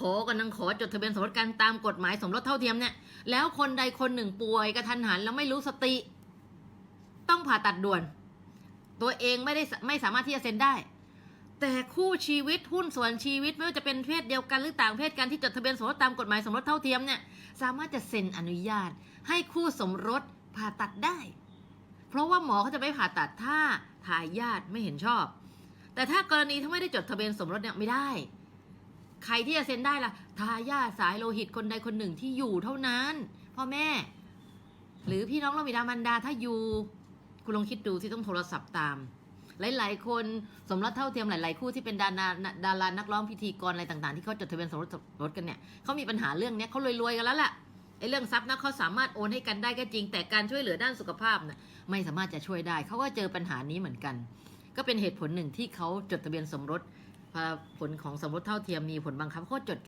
ขอกันนังขอจดทะเบียนสมรสกันตามกฎหมายสมรสเท่าเทียมเนี่ย แล้วคนใดคนหนึ่งป่วยกระทันหันแล้วไม่รู้สติ ต้องผ่าตัดด่วน ตัวเองไม่ได้ไม่สามารถที่จะเซ็นได้ แต่คู่ชีวิตหุ้นส่วนชีวิตไม่ว่าจะเป็นเพศเดียวกันหรือต่างเพศกันที่จดทะเบียนสมรสตามกฎหมายสมรสเท่าเทียมเนี่ยสามารถจะเซ็นอนุญาต ให้คู่สมรสผ่าตัดได้ เพราะว่าหมอเขาจะไม่ผ่าตัดถ้าทายาทไม่เห็นชอบ แต่ถ้ากรณีถ้าไม่ได้จดทะเบียนสมรสเนี่ยไม่ได้ ใครที่จะเซ็นได้ล่ะ ทายาทสายโลหิตคนใดคนหนึ่งที่อยู่เท่านั้น พ่อแม่ หรือพี่น้องเราบิดามันดาถ้าอยู่ คุณลองคิดดูที่ต้องโทรศัพท์ตาม หลาย ๆ คนสมรสเท่าเทียมหลาย ๆ คู่ที่เป็นดาราดารานักร้องพิธีกรอะไรต่าง ๆ ที่เขาจดทะเบียนสมรสรสกันเนี่ยเขามีปัญหาเรื่องเนี้ยเขารวยๆกันแล้วแหละไอ้เรื่องทรัพย์นะเขาสามารถโอนให้กันได้ก็จริง แต่การช่วยเหลือด้านสุขภาพน่ะไม่สามารถจะช่วยได้ เขาก็เจอปัญหานี้เหมือนกัน ก็เป็นเหตุผลหนึ่งที่เขาจดทะเบียนสมรส ผลของสมรสเท่าเทียมมีผลบังคับโคตรจด